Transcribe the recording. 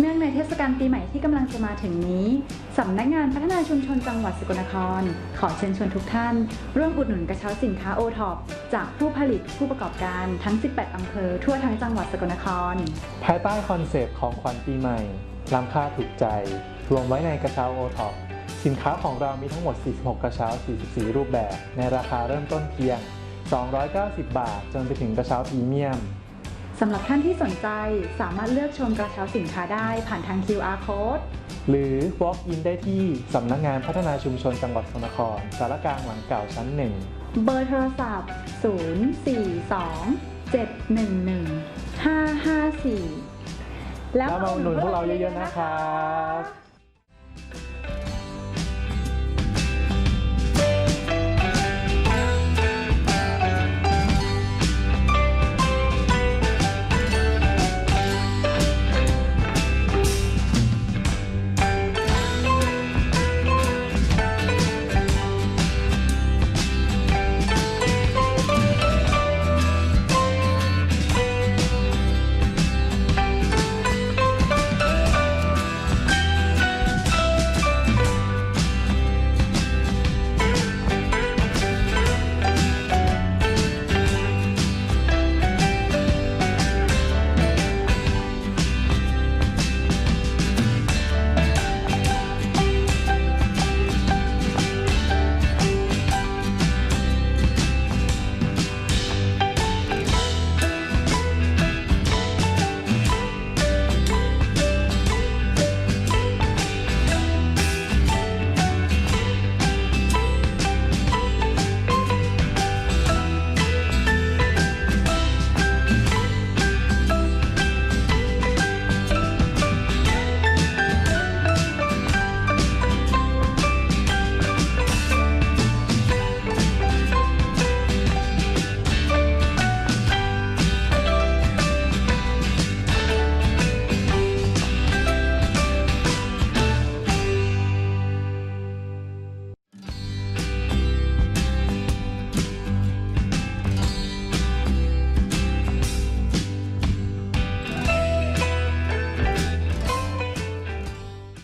เนื่องในเทศกาลปีใหม่ที่กำลังจะมาถึงนี้สำนักงานพัฒนาชุมชนจังหวัดสกลนคร ขอเชิญชวนทุกท่าน ร่วมอุดหนุนกระเช้าสินค้าโอท็อปจากผู้ผลิตผู้ประกอบการทั้ง 18 อำเภอทั่วทั้งจังหวัดสกลนคร ภายใต้คอนเซปต์ของขวัญปีใหม่ล้ำค่าถูกใจ รวมไว้ในกระเช้าโอท็อปสินค้าของเรามีทั้งหมด 46 กระเช้า 44 รูปแบบ ในราคาเริ่มต้นเพียง 290 บาท จนไปถึงกระเช้าพรีเมียม สำหรับท่านที่สนใจสามารถเลือกชมกระเช้าสินค้าได้ผ่านทาง QR code หรือ walk in ได้ที่สำนักงานพัฒนาชุมชนจังหวัดสกลนครสารกลางหลังเก่าชั้นหนึ่ง เบอร์โทรศัพท์ 042 711 554 แล้วมาอุดหนุนพวกเราเยอะๆนะครับ